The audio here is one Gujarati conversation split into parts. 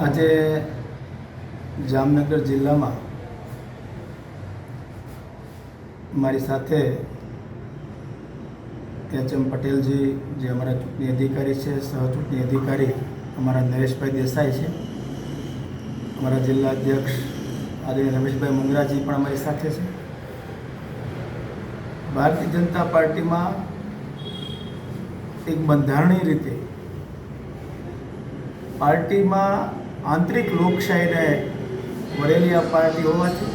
આજે જામનગર જિલ્લામાં મારી સાથે એચ એમ પટેલજી, જે અમારા ચૂંટણી અધિકારી છે, સહ ચૂંટણી અધિકારી, અમારા નરેશભાઈ દેસાઈ છે. અમારા જિલ્લા અધ્યક્ષ આદરણીય રમેશભાઈ મુંગરાજી પણ અમારી સાથે છે. ભારતીય જનતા પાર્ટીમાં એક બંધારણીય રીતે પાર્ટીમાં આંતરિક લોકશાહીને વળેલી આ પાર્ટી હોવાથી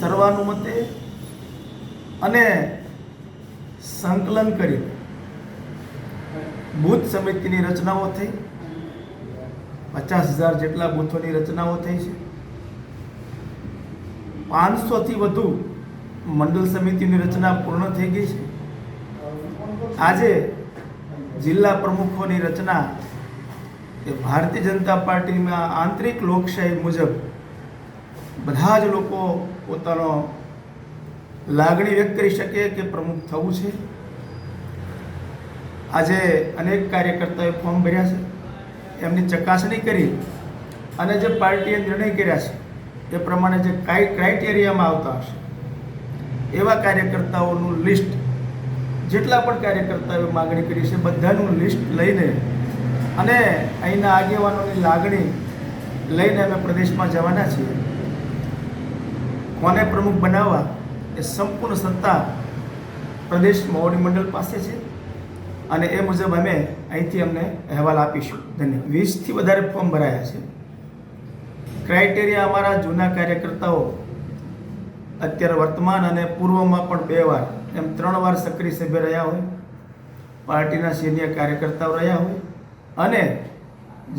સર્વાનુમતે અને સંકલન કરી બૂથ સમિતિની રચનાઓ થઈ. પચાસ હજાર જેટલા બૂથોની રચનાઓ થઈ છે. પાંચસોથી વધુ મંડળ સમિતિની રચના પૂર્ણ થઈ ગઈ છે. આજે જિલ્લા પ્રમુખોની રચના એ ભારતીય જનતા પાર્ટીમાં આંતરિક લોકશાહી મુજબ બધા જ લોકો પોતાનો લાગણી વ્યક્ત કરી શકે કે પ્રમુખ થવું છે? આજે અનેક કાર્યકર્તાઓએ ફોર્મ ભર્યા છે. એમની ચકાસણી કરી અને જે પાર્ટીએ નિર્ણય કર્યા છે, એ પ્રમાણે જે કાંઈ ક્રાઇટેરિયામાં આવતા હશે, એવા કાર્યકર્તાઓનું લિસ્ટ જેટલા પણ કાર્યકર્તાઓએ માગણી કરી છે, બધાનું લિસ્ટ લઈને અને અહીંના આગેવાનોની લાગણી લઈને અમે પ્રદેશમાં જવાના છીએ. કોને પ્રમુખ બનાવવા એ સંપૂર્ણ સત્તા પ્રદેશ મોવડી મંડળ પાસે છે અને એ મુજબ અમે અહીંથી અમને અહેવાલ આપીશું. ધન્યવાદ. વીસથી વધારે ફોર્મ ભરાયા છે. ક્રાઇટેરિયા અમારા જૂના કાર્યકર્તાઓ અત્યારે વર્તમાન અને પૂર્વમાં પણ બે વાર, એમ ત્રણ વાર સક્રિય સભ્ય રહ્યા હોય, પાર્ટીના સિનિયર કાર્યકર્તાઓ રહ્યા હોય અને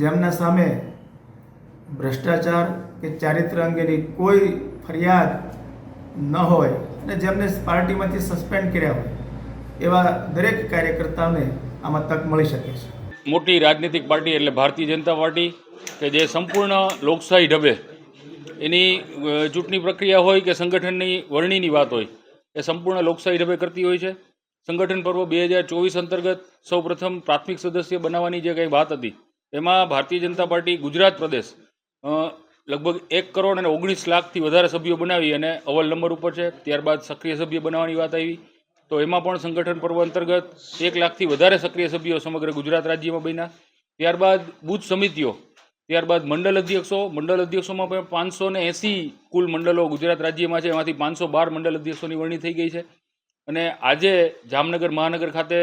જેમના સામે ભ્રષ્ટાચાર કે ચારિત્ર અંગેની કોઈ ફરિયાદ ન હોય અને જેમને પાર્ટીમાંથી સસ્પેન્ડ કર્યા હોય, એવા દરેક કાર્યકર્તાઓને આમાં તક મળી શકે છે. મોટી રાજનીતિક પાર્ટી એટલે ભારતીય જનતા પાર્ટી કે જે સંપૂર્ણ લોકશાહી ઢબે એની ચૂંટણી પ્રક્રિયા હોય કે સંગઠનની વરણીની વાત હોય, એ સંપૂર્ણ લોકશાહી ઢબે કરતી હોય છે. સંગઠન પર્વ બે હજાર ચોવીસ અંતર્ગત સૌપ્રથમ પ્રાથમિક સદસ્ય બનાવવાની જે કંઈ વાત હતી, એમાં ભારતીય જનતા પાર્ટી ગુજરાત પ્રદેશ લગભગ એક કરોડ અને ઓગણીસ લાખથી વધારે સભ્યો બનાવી અને અવ્વલ નંબર ઉપર છે, ત્યારબાદ સક્રિય સભ્ય બનાવવાની વાત આવી. તો એમાં પણ સંગઠન પર્વ અંતર્ગત એક લાખથી વધારે સક્રિય સભ્યો સમગ્ર ગુજરાત રાજ્યમાં બન્યા. ત્યારબાદ બુથ સમિતિઓ, ત્યારબાદ મંડળ અધ્યક્ષો, મંડળ અધ્યક્ષોમાં પણ પાંચસો ને એંસી કુલ મંડળો ગુજરાત રાજ્યમાં છે, એમાંથી પાંચસો બાર મંડળ અધ્યક્ષોની વરણી થઈ ગઈ છે. અને આજે જામનગર મહાનગર ખાતે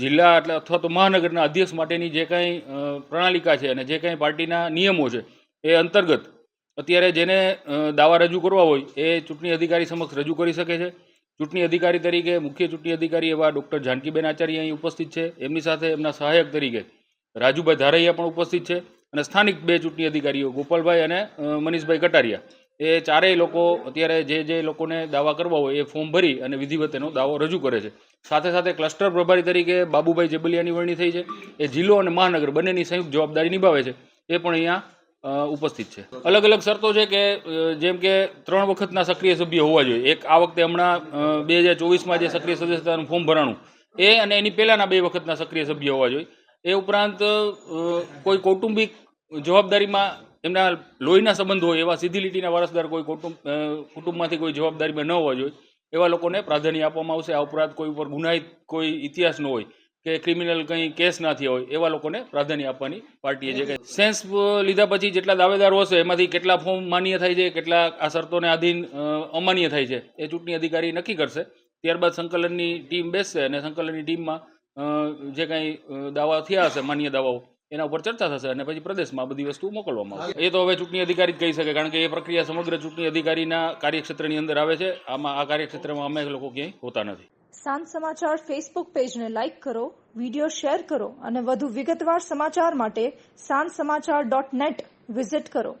જિલ્લા એટલે અથવા તો મહાનગરના અધ્યક્ષ માટેની જે કાંઈ પ્રણાલિકા છે અને જે કાંઈ પાર્ટીના નિયમો છે એ અંતર્ગત અત્યારે જેને દાવા રજૂ કરવા હોય એ ચૂંટણી અધિકારી સમક્ષ રજૂ કરી શકે છે. ચૂંટણી અધિકારી તરીકે મુખ્ય ચૂંટણી અધિકારી એવા ડૉક્ટર જાનકીબેન આચાર્ય અહીં ઉપસ્થિત છે. એમની સાથે એમના સહાયક તરીકે રાજુભાઈ ધારૈયા પણ ઉપસ્થિત છે અને સ્થાનિક બે ચૂંટણી અધિકારીઓ ગોપાલભાઈ અને મનીષભાઈ કટારિયા. એ ચારેય લોકો અત્યારે જે જે લોકોને દાવા કરવા હોય એ ફોર્મ ભરી અને વિધિવત એનો દાવો રજૂ કરે છે. સાથે સાથે ક્લસ્ટર પ્રભારી તરીકે બાબુભાઈ જેબલિયાની વરણી થઈ છે. એ જિલ્લો અને મહાનગર બંનેની સંયુક્ત જવાબદારી નિભાવે છે. એ પણ અહીંયા ઉપસ્થિત છે. અલગ અલગ શરતો છે કે જેમ કે ત્રણ વખતના સક્રિય સભ્ય હોવા જોઈએ. એક આ વખતે હમણાં બે હજાર ચોવીસમાં જે સક્રિય સદસ્યતાનું ફોર્મ ભરાણું. એ અને એની પહેલાંના બે વખતના સક્રિય સભ્ય હોવા જોઈએ. એ ઉપરાંત કોઈ કૌટુંબિક જવાબદારીમાં એમના લોહીના સંબંધ હોય, એવા સીધી લીટીના વારસદાર કોઈ કુટુંબ કુટુંબમાંથી કોઈ જવાબદારીમાં ન હોવા જોઈએ. એવા લોકોને પ્રાધાન્ય આપવામાં આવશે. આ ઉપરાંત કોઈ ઉપર ગુનાહિત કોઈ ઇતિહાસ ન હોય કે ક્રિમિનલ કંઈ કેસ ના થયા હોય, એવા લોકોને પ્રાધાન્ય આપવાની પાર્ટીએ જે કંઈ સેન્સ લીધા પછી જેટલા દાવેદારો હશે, એમાંથી કેટલા ફોર્મ માન્ય થાય છે, કેટલા આ શરતોને આધીન અમાન્ય થાય છે, એ ચૂંટણી અધિકારી નક્કી કરશે. ત્યારબાદ સંકલનની ટીમ બેસશે અને સંકલનની ટીમમાં જે કાંઈ દાવા થયા હશે, માન્ય દાવાઓ એના ઉપર ચર્ચા થશે અને પછી પ્રદેશમાં બધી વસ્તુ મોકલવામાં આવશે. એ તો હવે ચૂંટણી અધિકારી જ કહી શકે, કારણ કે એ પ્રક્રિયા સમગ્ર ચૂંટણી અધિકારીના કાર્યક્ષેત્રની અંદર આવે છે. આમાં આ કાર્યક્ષેત્રમાં અમે લોકો ક્યાંય હોતા નથી. સાંજ સમાચાર ફેસબુક પેજને લાઇક કરો, વીડિયો શેર કરો અને વધુ વિગતવાર સમાચાર માટે સાંજ સમાચાર ડોટ નેટ વિઝિટ કરો.